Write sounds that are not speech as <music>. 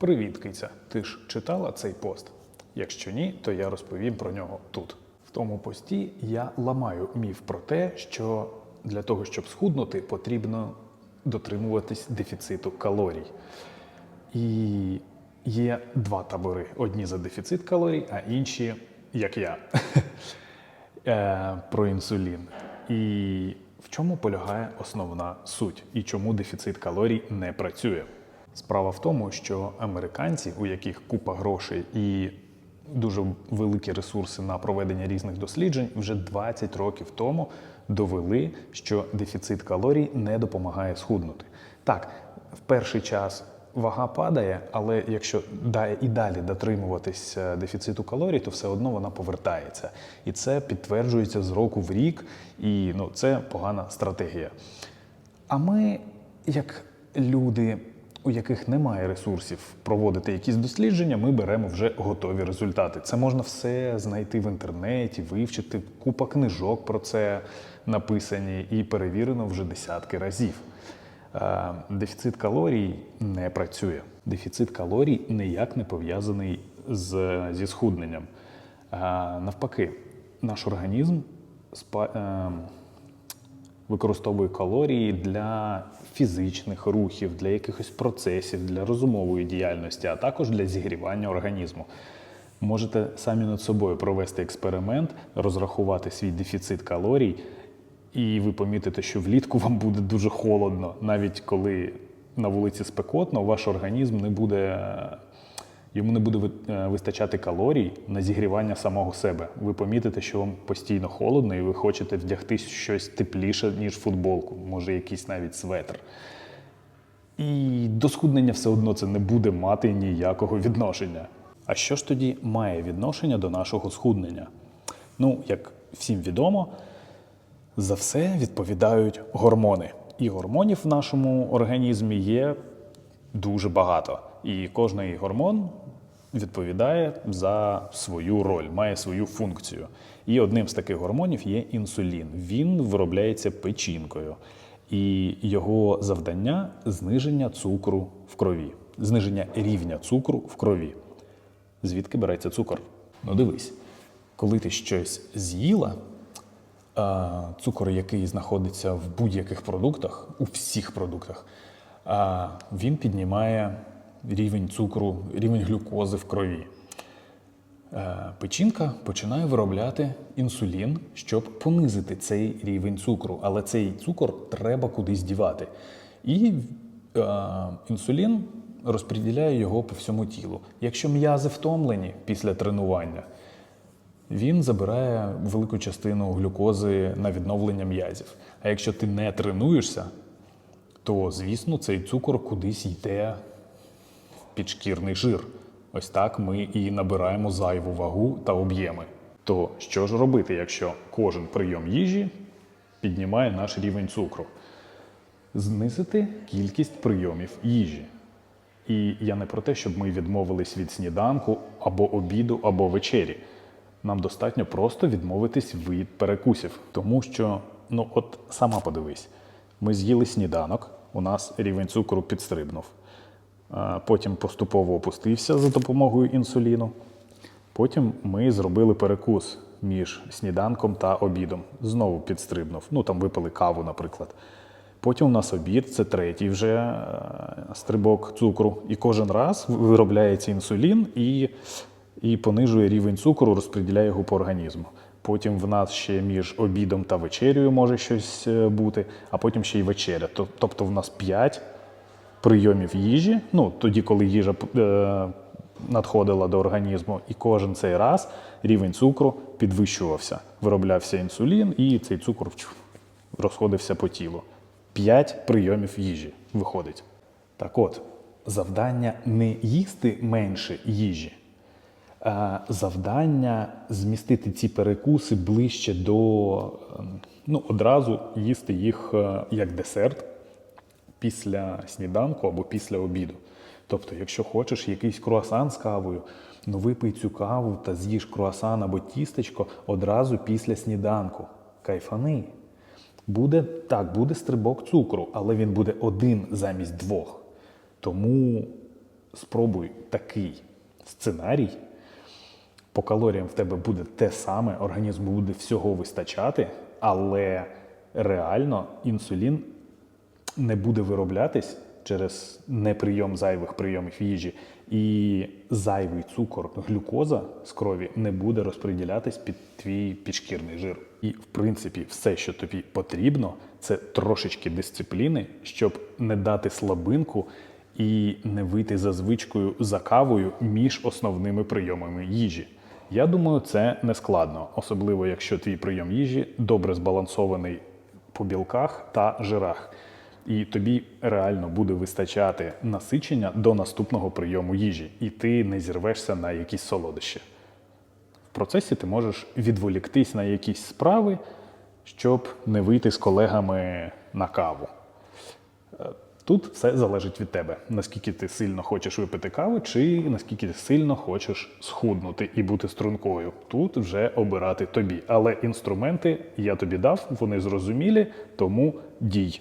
Привіт, киця. Ти ж читала цей пост? Якщо ні, то я розповім про нього тут. В тому пості я ламаю міф про те, що для того, щоб схуднути, потрібно дотримуватись дефіциту калорій. І є два табори: одні за дефіцит калорій, а інші, як я, <laughs> е, про інсулін. І в чому полягає основна суть, і чому дефіцит калорій не працює? Справа в тому, що американці, у яких купа грошей і дуже великі ресурси на проведення різних досліджень, вже 20 років тому довели, що дефіцит калорій не допомагає схуднути. Так, в перший час вага падає, але якщо і далі дотримуватись дефіциту калорій, то все одно вона повертається. І це підтверджується з року в рік, і ну, це погана стратегія. А ми, як люди, у яких немає ресурсів проводити якісь дослідження, ми беремо вже готові результати. Це можна все знайти в інтернеті, вивчити. Купа книжок про це написані і перевірено вже десятки разів. Е, Дефіцит калорій не працює. Дефіцит калорій ніяк не пов'язаний з, зі схудненням. Е, Навпаки, наш організм спа, е, використовує калорії для фізичних рухів, для якихось процесів, для розумової діяльності, а також для зігрівання організму. Можете самі над собою провести експеримент, розрахувати свій дефіцит калорій, і ви помітите, що влітку вам буде дуже холодно, навіть коли на вулиці спекотно, ваш організм не буде. Йому не буде е, вистачати калорій на зігрівання самого себе. Ви помітите, що вам постійно холодно, і ви хочете вдягти щось тепліше, ніж футболку, може якийсь навіть светр. І до схуднення все одно це не буде мати ніякого відношення. А що ж тоді має відношення до нашого схуднення? Ну, як всім відомо, за все відповідають гормони. І гормонів в нашому організмі є дуже багато. І кожний гормон відповідає за свою роль, має свою функцію. І одним з таких гормонів є інсулін. Він виробляється печінкою. І його завдання зниження цукру в крові, зниження рівня цукру в крові. Звідки береться цукор? Ну дивись, коли ти щось з'їла, цукор, який знаходиться в будь-яких продуктах, у всіх продуктах, він піднімає рівень цукру, рівень глюкози в крові. Е, Печінка починає виробляти інсулін, щоб понизити цей рівень цукру. Але цей цукор треба кудись дівати. І е, інсулін розподіляє його по всьому тілу. Якщо м'язи втомлені після тренування, він забирає велику частину глюкози на відновлення м'язів. А якщо ти не тренуєшся, то звісно цей цукор кудись йде підшкірний жир. Ось так ми і набираємо зайву вагу та об'єми. То що ж робити, якщо кожен прийом їжі піднімає наш рівень цукру? Знизити кількість прийомів їжі. І я не про те, щоб ми відмовились від сніданку або обіду, або вечері. Нам достатньо просто відмовитись від перекусів, тому що, ну от сама подивись, ми з'їли сніданок, у нас рівень цукру підстрибнув. Потім поступово опустився за допомогою інсуліну. Потім ми зробили перекус між сніданком та обідом. Знову підстрибнув. Ну там випили каву, наприклад. Потім у нас обід, це третій вже е, стрибок цукру. І кожен раз виробляється інсулін і, і понижує рівень цукру, розподіляє його по організму. Потім в нас ще між обідом та вечерею може щось е, бути, а потім ще й вечеря. Тобто в нас 5 прийомів їжі, ну тоді, коли їжа е, надходила до організму, і кожен цей раз рівень цукру підвищувався. Вироблявся інсулін, і цей цукор розходився по тілу. П'ять прийомів їжі виходить. Так от, завдання не їсти менше їжі, а завдання змістити ці перекуси ближче до ем, ну, одразу їсти їх е, як десерт після сніданку або після обіду. Тобто, якщо хочеш якийсь круасан з кавою, ну випий цю каву та з'їж круасан або тістечко одразу після сніданку. Кайфани. Буде так, буде стрибок цукру, але він буде один замість двох. Тому спробуй такий сценарій. По калоріям в тебе буде те саме, організму буде всього вистачати, але реально інсулін не буде вироблятись через неприйом зайвих прийомів їжі, і зайвий цукор, глюкоза з крові не буде розподілятись під твій підшкірний жир. І в принципі, все, що тобі потрібно, це трошечки дисципліни, щоб не дати слабинку і не вийти за звичкою за кавою між основними прийомами їжі. Я думаю, це не складно, особливо якщо твій прийом їжі добре збалансований по білках та жирах. І тобі реально буде вистачати насичення до наступного прийому їжі, і ти не зірвешся на якісь солодощі. В процесі ти можеш відволіктись на якісь справи, щоб не вийти з колегами на каву. Е, Тут все залежить від тебе, наскільки ти сильно хочеш випити каву, чи наскільки ти сильно хочеш схуднути і бути стрункою. Тут вже обирати тобі. Але інструменти я тобі дав, вони зрозумілі, тому дій.